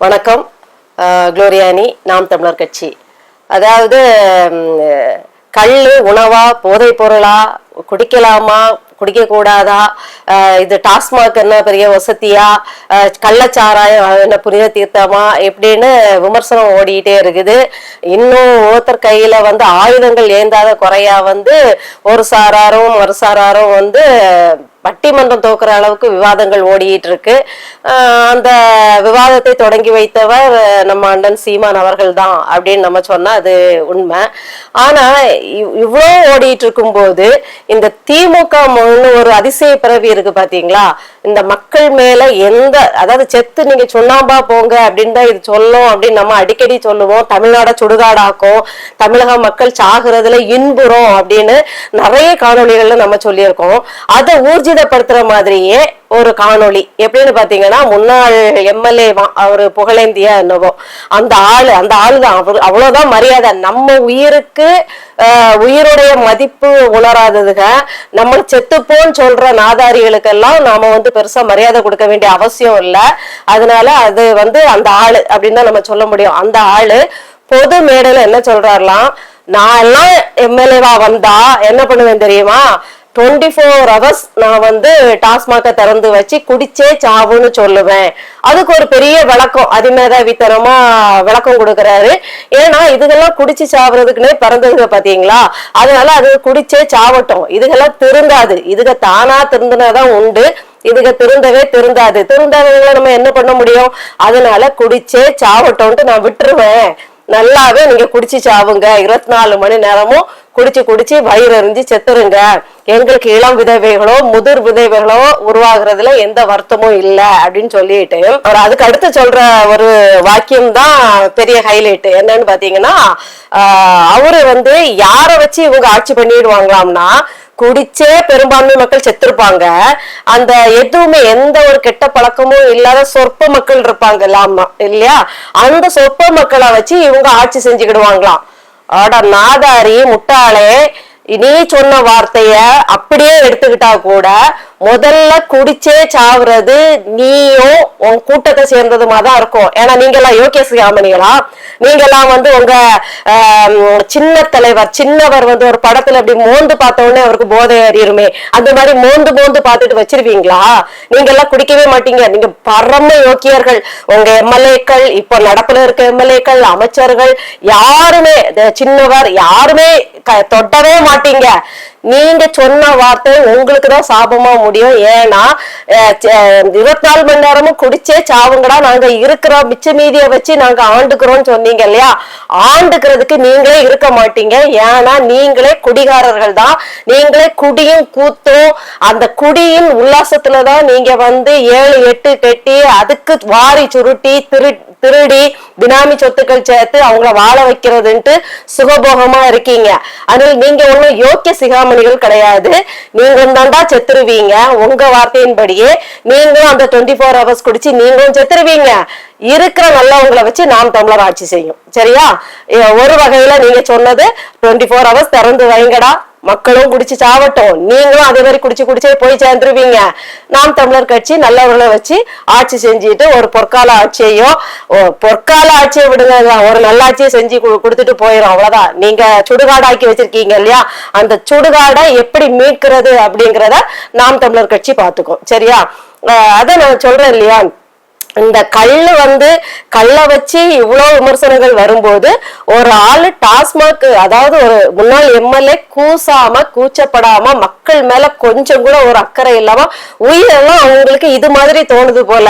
வணக்கம். குளோரியானி நாம் தமிழர் கட்சி. அதாவது கல் உணவா போதைப் பொருளா குடிக்கலாமா குடிக்க கூடாதா இது டாஸ்மாக் என்ன பெரிய வசதியா கள்ளச்சாராயம் என்ன புனித தீர்த்தமா எப்படின்னு விமர்சனம் ஓடிக்கிட்டே இருக்குது. இன்னும் ஒருத்தர் கையில வந்து ஆயுதங்கள் ஏந்தாத குறையா வந்து ஒரு சாராரும் மறு சாராரும் வந்து பட்டிமன்றம் தோக்குற அளவுக்கு விவாதங்கள் ஓடிட்டு இருக்கு அந்த விவாதத்தை தொடங்கி வைத்தவர் நம்ம அண்ணன் சீமான் அவர்கள் தான் அப்படின்னு நம்ம சொன்னா அது உண்மை. ஆனா இவ்- இவ்வளோ ஓடிட்டு இருக்கும்போது இந்த திமுக ஒரு அதிசய பிறவி இருக்கு பாத்தீங்களா? இந்த மக்கள் மேல எந்த அதாவது செத்து நீங்க சுண்ணாம்பா போங்க அப்படின்னு தான் இது சொல்லும் அப்படின்னு நம்ம அடிக்கடி சொல்லுவோம். தமிழ்நாட சுடுகாடாக்கும் தமிழக மக்கள் சாகுறதுல இன்புறோம் அப்படின்னு நிறைய காணொலிகள்ல நம்ம சொல்லியிருக்கோம். அதை ஊர்ஜிதப்படுத்துற மாதிரியே ஒரு காணொளி. எப்படின்னு பாத்தீங்கன்னா முன்னாள் எம்எல்ஏ அவரு புகழேந்தியா என்னவோ. அந்த ஆளு அந்த ஆளு தான். அவர் அவ்வளவுதான் மரியாதை. நம்ம உயிருக்கு உயிருடைய மதிப்பு உணராததுக நம்ம செத்துப்போன்னு சொல்ற நாதாரிகளுக்கெல்லாம் நாம வந்து பெருசா மரியாதை கொடுக்க வேண்டிய அவசியம் இல்லை. அதனால அது வந்து அந்த ஆளு அப்படின்னு தான் நம்ம சொல்ல முடியும். அந்த ஆளு பொது மேடையில என்ன சொல்றாருலாம் நான் எல்லாம் எம்எல்ஏவா வந்தா என்ன பண்ணுவேன் தெரியுமா? டுவெண்ட்டி ஃபோர் ஹவர்ஸ் நான் வந்து டாஸ்மாக திறந்து வச்சு குடிச்சே சாவுன்னு சொல்லுவேன். அதுக்கு ஒரு பெரிய விளக்கம் அதிமேதாவித்தனமா விளக்கம் கொடுக்கறாரு. ஏன்னா இதுகெல்லாம் குடிச்சு சாவுறதுக்குன்னே பிறந்ததுங்க பாத்தீங்களா? அதனால அது குடிச்சே சாவட்டும். இதுகெல்லாம் திருந்தாது. இதுக தானா திருந்தினாதான் உண்டு. இதுக திருந்தவே திருந்தாது. திருந்தாதவங்களை நம்ம என்ன பண்ண முடியும்? அதனால குடிச்சே சாவட்டோன்ட்டு நான் விட்டுருவேன். நல்லாவே நீங்க குடிச்சு சாவுங்க. இருபத்தி நாலு மணி நேரமும் குடிச்சு குடிச்சு வயிறு எறிஞ்சு செத்துருங்க. எங்களுக்கு இளம் விதவைகளோ முதிர் விதவைகளோ உருவாகுறதுல எந்த வருத்தமும் இல்ல அப்படின்னு சொல்லிட்டு. அவர் அதுக்கு அடுத்து சொல்ற ஒரு வாக்கியம் தான் பெரிய ஹைலைட் என்னன்னு பாத்தீங்கன்னா அவரு வந்து யாரை வச்சு இவங்க ஆட்சி பண்ணிடுவாங்களாம்னா குடிச்சே பெரும்பான்மை மக்கள் செத்துருப்பாங்க. அந்த எதுவுமே எந்த ஒரு கெட்ட பழக்கமும் இல்லாத சொற்ப மக்கள் இருப்பாங்க ஆமா இல்லையா? அந்த சொற்ப மக்களை வச்சு இவங்க ஆட்சி செஞ்சுக்கிடுவாங்களாம். ஆட நாதாரி முட்டாளே நீ சொன்ன வார்த்தைய அப்படியே எடுத்துக்கிட்டா கூட முதல்ல குடிச்சே சாவுறது நீயும் உன் கூட்டத்தை சேர்ந்ததுமா தான் இருக்கும். ஏன்னா நீங்க எல்லாம் யோகேஷ் சிகாமணிகளா நீங்க எல்லாம் வந்து உங்க சின்ன தலைவர் சின்னவர் வந்து ஒரு படத்துல அப்படி மோந்து பார்த்த உடனே அவருக்கு போதை அறியுமே அந்த மாதிரி மோந்து மோந்து பார்த்துட்டு வச்சிருவீங்களா? நீங்க எல்லாம் குடிக்கவே மாட்டீங்க. நீங்க பரம யோக்கியர்கள் உங்க எம்எல்ஏக்கள் இப்ப நடப்புல இருக்க எம்எல்ஏக்கள் அமைச்சர்கள் யாருமே சின்னவர் யாருமே க- தொடவே மாட்டீங்க. நீங்க சொன்ன வார்த்தை உங்களுக்கு தான் சாபமா முடியும். ஏன்னா இருபத்தி நாலு மணி நேரமும் குடிச்சே சாவுங்கடா. நாங்க இருக்கிறோம் மிச்ச மீதியை வச்சு நாங்க ஆண்டுக்கிறோம்னு சொன்னீங்க இல்லையா? ஆண்டுக்கிறதுக்கு நீங்களே இருக்க மாட்டீங்க. ஏன்னா நீங்களே குடிகாரர்கள் தான். நீங்களே குடியும் கூத்தும். அந்த குடியின் உல்லாசத்துலதான் நீங்க வந்து ஏழு எட்டு கட்டி அதுக்கு வாரி சுருட்டி திரு திருடி பினாமி சொத்துக்கள் சேர்த்து அவங்கள வாழ வைக்கிறதுன்ட்டு சுகபோகமா இருக்கீங்க. அதனால நீங்க ஒண்ணும் யோக்கிய சிந்தாமணிகள் கிடையாது. நீங்களும் தான்டா செத்துருவீங்க. உங்க வார்த்தையின்படியே நீங்களும் அந்த டுவெண்ட்டி ஃபோர் ஹவர்ஸ் குடிச்சு நீங்களும் செத்துருவீங்க. இருக்கிற நல்லவங்களை வச்சு நாம் தமிழர் ஆட்சி செய்யும். சரியா? ஒரு வகையில நீங்க சொன்னது டுவெண்ட்டி ஃபோர் ஹவர்ஸ் திறந்து வைங்கடா. மக்களும் குடிச்சு சாவட்டும். நீங்களும் அதே மாதிரி குடிச்சு குடிச்சே போய் சேர்ந்துருவீங்க. நாம் தமிழர் கட்சி நல்லவர்களை வச்சு ஆட்சி செஞ்சுட்டு ஒரு பொற்கால ஆட்சியையோ பொற்கால ஆட்சியை விடுங்க. ஒரு நல்லாட்சியை செஞ்சு கொடுத்துட்டு போயிடும் அவ்வளவுதான். நீங்க சுடுகாடாக்கி வச்சிருக்கீங்க இல்லையா? அந்த சுடுகாடை எப்படி மீட்கிறது அப்படிங்கிறத நாம் தமிழர் கட்சி பார்த்துக்கும். சரியா? அதை நான் சொல்றேன் இல்லையா? இந்த கல்லு வந்து கல்லை வச்சு இவ்வளவு விமர்சனங்கள் வரும்போது ஒரு ஆளு டாஸ்மாக் அதாவது ஒரு முன்னாள் எம்எல்ஏ கூசாம கூச்சப்படாம மக்கள் மேல கொஞ்சம் கூட ஒரு அக்கறை இல்லாம உயிரெல்லாம் அவங்களுக்கு இது மாதிரி தோணுது போல.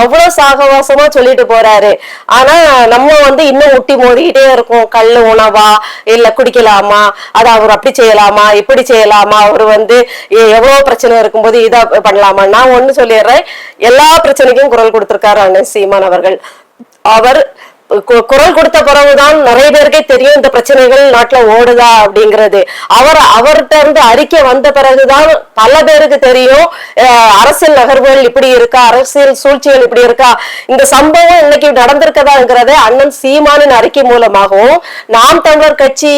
அவ்வளவு சாகவாசமா சொல்லிட்டு போறாரு. ஆனா நம்ம வந்து இன்னும் முட்டி மோதிக்கிட்டே இருக்கோம். கல் உணவா? இல்ல குடிக்கலாமா? அதை அவர் அப்படி செய்யலாமா? இப்படி செய்யலாமா? அவர் வந்து எவ்வளோ எவ்வளவு பிரச்சனை இருக்கும்போது இதை பண்ணலாமா? நான் ஒண்ணு சொல்லிடுறேன். எல்லா பிரச்சனைக்கும் குரல் கொடுத்துருக்காரு. அண்ணன் சீமான் அவர்கள். அவர் குரல் கொடுத்த பிறகுதான் நிறைய பேருக்கே தெரியும் இந்த பிரச்சனைகள் நாட்டுல ஓடுதா அப்படிங்கிறது. அவர் அவர்கிட்ட இருந்து அறிக்கை வந்த பிறகுதான் பல பேருக்கு தெரியும் அரசியல் நகர்வுகள் இப்படி இருக்கா அரசியல் சூழ்ச்சிகள் இப்படி இருக்கா இந்த சம்பவம் இன்னைக்கு நடந்திருக்கதாங்கிறத அண்ணன் சீமானின் அறிக்கை மூலமாகவும் நாம் தமிழர் கட்சி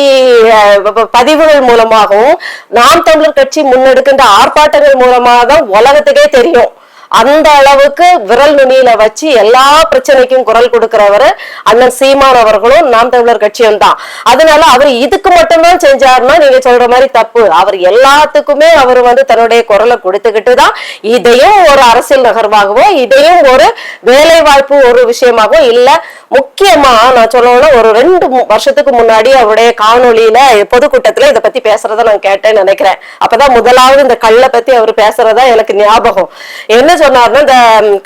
பதிவுகள் மூலமாகவும் நாம் தமிழர் கட்சி முன்னெடுக்கின்ற ஆர்ப்பாட்டங்கள் மூலமாக தான் உலகத்துக்கே தெரியும். அந்த அளவுக்கு விரல் நுனியில வச்சு எல்லா பிரச்சனைக்கும் குரல் கொடுக்கிறவர் அண்ணன் சீமான் அவர்களும் நாம் தமிழர் கட்சியும் தான். அதனால அவர் இதுக்கு மட்டும்தான் செஞ்சாருன்னா நீங்க சொல்ற மாதிரி தப்பு. அவர் எல்லாத்துக்குமே அவர் வந்து தன்னுடைய குரலை கொடுத்துக்கிட்டு தான் இதையும் ஒரு அரசியல் நகர்வாகவோ இதையும் ஒரு வேலை வாய்ப்பு ஒரு விஷயமாகவோ இல்ல முக்கியமா நான் சொல்லணும்னா ஒரு ரெண்டு வருஷத்துக்கு முன்னாடி அவருடைய காணொலியில பொதுக்கூட்டத்துல இதை பத்தி பேசுறத நான் கேட்டேன்னு நினைக்கிறேன். அப்பதான் முதலாவது இந்த கல்லை பத்தி அவர் பேசுறதா எனக்கு ஞாபகம். என்ன சொன்னார்னா இந்த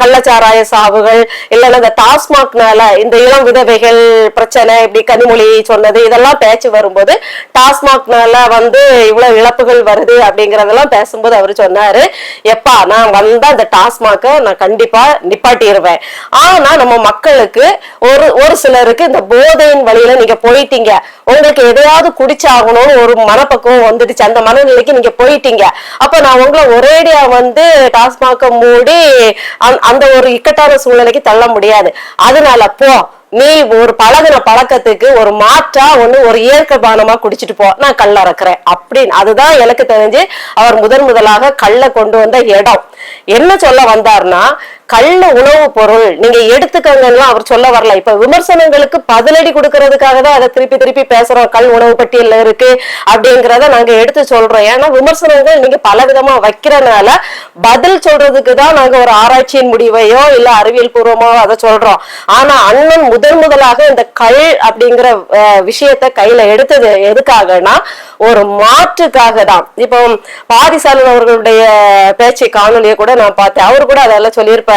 கள்ளச்சாராய சாவுகள் இல்லைன்னா இந்த டாஸ்மாக்னால இந்த இளம் விதவைகள் பிரச்சனை இப்படி கனிமொழி சொன்னது இதெல்லாம் பேச்சு வரும்போது டாஸ்மாக்னால வந்து இவ்வளவு இழப்புகள் வருது அப்படிங்கறதெல்லாம் பேசும்போது அவர் சொன்னாரு எப்பா நான் வந்தா இந்த டாஸ்மாக நான் கண்டிப்பா நிப்பாட்டிடுவேன் ஆனா நம்ம மக்களுக்கு ஒரு ஒரு சிலருக்கு இந்த போதையின் வழியில நீங்க போயிட்டீங்க. உங்களுக்கு எதையாவது குடிச்சாகணும்னு ஒரு மனப்பக்குவம் வந்துடுச்சு. அந்த மனநிலைக்கு நீங்க போயிட்டீங்க. அப்ப நான் உங்களை ஒரேடியா வந்து டாஸ்மாக மூடி அந்த- அந்த ஒரு இக்கட்டான சூழ்நிலைக்கு தள்ள முடியாது. அதனால போ நீ ஒரு பழகின பழக்கத்துக்கு ஒரு மாற்றா ஒண்ணு ஒரு இயற்கை பானமா குடிச்சிட்டு போ நான் கல்ல இறக்குறேன் அப்படின்னு அதுதான் எனக்கு தெரிஞ்சு அவர் முதன் முதலாக கல்ல கொண்டு வந்த இடம். என்ன சொல்ல வந்தார்னா கள்ள உணவு பொருள். நீங்க எடுத்துக்கங்கன்னு அவர் சொல்ல வரல. இப்ப விமர்சனங்களுக்கு பதிலடி கொடுக்கறதுக்காக தான் அதை திருப்பி திருப்பி பேசுறோம். கல் உணவு பட்டியல இருக்கு அப்படிங்கறத நாங்க எடுத்து சொல்றோம். ஏன்னா விமர்சனங்கள் நீங்க பல விதமா வைக்கிறனால பதில் சொல்றதுக்கு தான் நாங்க ஒரு ஆராய்ச்சியின் முடிவையோ இல்ல அறிவியல் பூர்வமோ அதை சொல்றோம். ஆனா அண்ணன் முதன் முதலாக இந்த கல் அப்படிங்கிற விஷயத்த கையில எடுத்தது எதுக்காகனா ஒரு மாற்றுக்காக தான் இப்போ பாரிசாலன் அவர்களுடைய பேச்சை காணொலியை கூட நான் பார்த்தேன். அவரு கூட அதெல்லாம் சொல்லியிருப்பாரு.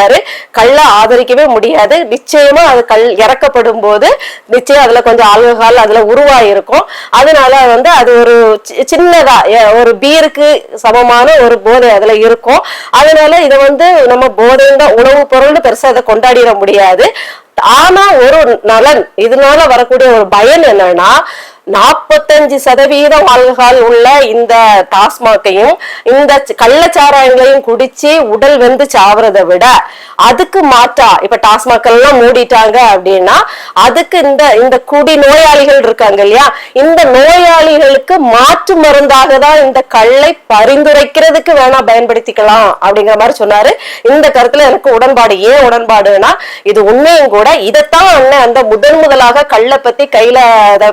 கள்ள ஆதரிக்கவே முடியாது. நிச்சயமா அது கல் இறக்கப்படும் போது நிச்சயம் அதுல கொஞ்சம் ஆல்கஹால் அதுல உருவாயிருக்கும். அதனால வந்து அது ஒரு சி- சின்னதா ஒரு பீருக்கு சமமான ஒரு போதை அதுல இருக்கும். அதனால இதை வந்து நம்ம போதைன்ற உணவு பொருள்னு பெருசா அதை கொண்டாடிட முடியாது. ஆனா ஒரு நலன் இதனால வரக்கூடிய ஒரு பயன் என்னன்னா நாற்பத்தஞ்சு சதவீதம் ஆல்கஹால் உள்ள இந்த டாஸ்மாக்கையும் இந்த கள்ளச்சாராயங்களையும் குடிச்சு உடல் வெந்து சாவறதை விட அதுக்கு மாற்றா இப்ப டாஸ்மாக் எல்லாம் மூடிட்டாங்க அப்படின்னா அதுக்கு இந்த இந்த குடி நோயாளிகள் இருக்காங்க இல்லையா? இந்த நோயாளிகளுக்கு மாற்று மருந்தாக தான் இந்த கல்லை பரிந்துரைக்கிறதுக்கு வேணா பயன்படுத்திக்கலாம் அப்படிங்கிற மாதிரி சொன்னாரு. இந்த கருத்துல எனக்கு உடன்பாடு ஏன் உடன்பாடுனா இது உண்மையும் கூட இதைத்தான் அண்ணன் அந்த முதன் முதலாக கல்லை பத்தி கையில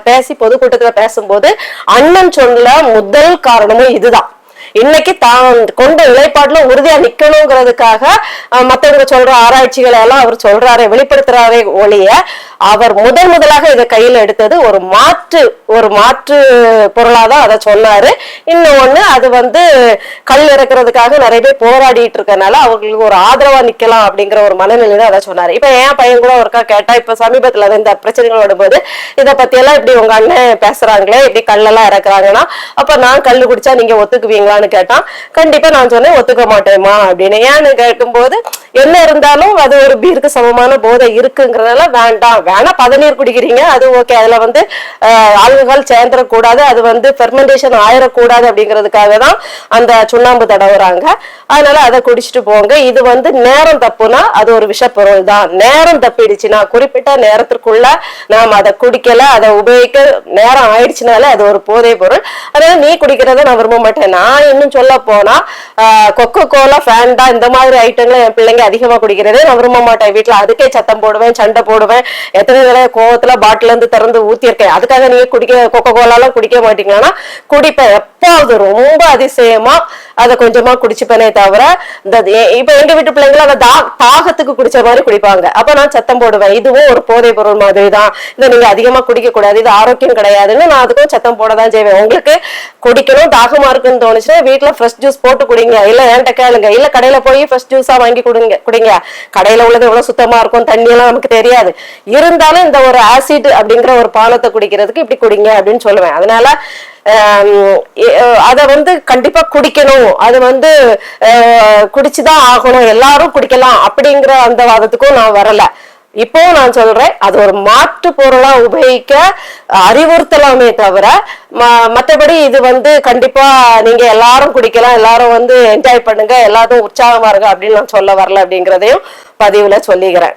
பேசி பேசி கூட்டத்துல பேசும்போது அண்ணன் சொன்ன முதல் காரணமும் இதுதான். இன்னைக்கு தான் கொண்ட நிலைப்பாட்டுல உறுதியா நிக்கணுங்கிறதுக்காக மத்தவங்க சொல்ற ஆராய்ச்சிகளை எல்லாம் அவர் சொல்றாரு வெளிப்படுத்துறாரே ஒழிய அவர் முதன் முதலாக இதை கையில எடுத்தது ஒரு மாற்று ஒரு மாற்று பொருளாதான் அதை சொன்னாரு. இன்னொன்னு அது வந்து கல் இறக்குறதுக்காக நிறைய பேர் போராடிட்டு இருக்கனால அவங்களுக்கு ஒரு ஆதரவா நிக்கலாம் அப்படிங்கிற ஒரு மனநிலையில அதை சொன்னாரு. இப்ப என் பையன் கூட ஒருக்கா கேட்டா இப்ப சமீபத்துல இந்த பிரச்சனைகள் வரும்போது இதை பத்தி எல்லாம் இப்படி உங்க அண்ணன் பேசுறாங்களே இப்படி கல்லெல்லாம் இறக்குறாங்கன்னா அப்ப நான் கல்லு குடிச்சா நீங்க ஒத்துக்குவீங்களான்னு கேட்டான். கண்டிப்பா நான் சொன்னேன் ஒத்துக்க மாட்டேமா அப்படின்னு. ஏன்னு கேட்கும்போது என்ன இருந்தாலும் அது ஒரு பீருக்கு சமமான போதை இருக்குங்கிறதால வேண்டாம். வேணா பதநீர் குடிக்கிறீங்க அது ஓகே அதுல வந்து ஆல்கஹால் சேர்ந்துடக்கூடாது அது வந்து ஃபெர்மெண்டேஷன் ஆயிடக்கூடாது அப்படிங்கிறதுக்காக தான் அந்த சுண்ணாம்பு தடவுறாங்க. அதனால அதை குடிச்சிட்டு போங்க. இது வந்து நேரம் தப்புனா அது ஒரு விஷப்பொருள் தான். நேரம் தப்பிடுச்சுன்னா குறிப்பிட்ட நேரத்திற்குள்ள நாம் அதை குடிக்கல அதை உபயோகிக்க நேரம் ஆயிடுச்சுனால அது ஒரு போதை பொருள். அதனால நீ குடிக்கிறத நான் விரும்ப மாட்டேன். நான் இன்னும் சொல்ல போனா கொக்கோ கோலா ஃபேண்டா இந்த மாதிரி ஐட்டங்களை என் பிள்ளைங்க அதிகமா குடிக்கிறதே நான் விரும்ப மாட்டேன். வீட்டுல அதுக்கே சத்தம் போடுவேன் சண்டை போடுவேன். எத்தனை தடவை கோவத்துல பாட்டில இருந்து திறந்து ஊத்தியிருக்கேன். அதுக்காக நீங்க குடிக்க கொக்கோ கோலாலாம் குடிக்க மாட்டீங்கன்னா குடிப்பேன். எப்பாவது ரொம்ப அதிசயமா அதை கொஞ்சமா குடிச்சுப்பேனே தவிர இந்த இப்ப எங்க வீட்டு பிள்ளைங்கள அதை தா தாகத்துக்கு குடிச்ச மாதிரி குடிப்பாங்க. அப்ப நான் சத்தம் போடுவேன். இதுவும் ஒரு போதை பொருள் மாதிரி தான் இதை நீங்க அதிகமா குடிக்க கூடாது இது ஆரோக்கியம் கிடையாதுன்னு நான் அதுக்கும் சத்தம் போட தான் செய்வேன். உங்களுக்கு குடிக்கணும் தாகமா இருக்குன்னு தோணுச்சுன்னா வீட்டுல ஃப்ரெஷ் ஜூஸ் போட்டு குடிங்க. இல்ல என்கிட்ட கேளுங்க. இல்ல கடையில போய் ஃப்ரெஷ் ஜூஸா வாங்கி கொடுங்க. குடிங்க கடையில உள்ளது எவ்வளவு சுத்தமா இருக்கும் தண்ணி எல்லாம் நமக்கு தெரியாது. இருந்தாலும் இந்த ஒரு ஆசிட் அப்படிங்கிற ஒரு பானத்தை குடிக்கிறதுக்கு இப்படி குடிங்க அப்படின்னு சொல்லுவேன். அதனால அதை வந்து கண்டிப்பா குடிக்கணும். அது வந்து குடிச்சுதான் ஆகணும். எல்லாரும் குடிக்கலாம் அப்படிங்கிற அந்த வாதத்துக்கும் நான் வரல. இப்போ நான் சொல்றேன் அது ஒரு மாற்று பொருளா உபயோகிக்க அறிவுறுத்தலாமே தவிர ம- இது வந்து கண்டிப்பா நீங்க எல்லாரும் குடிக்கலாம் எல்லாரும் வந்து என்ஜாய் பண்ணுங்க எல்லாரும் உற்சாகமா இருங்க அப்படின்னு நான் சொல்ல வரல அப்படிங்கிறதையும் பதிவுல சொல்லிக்கிறேன்.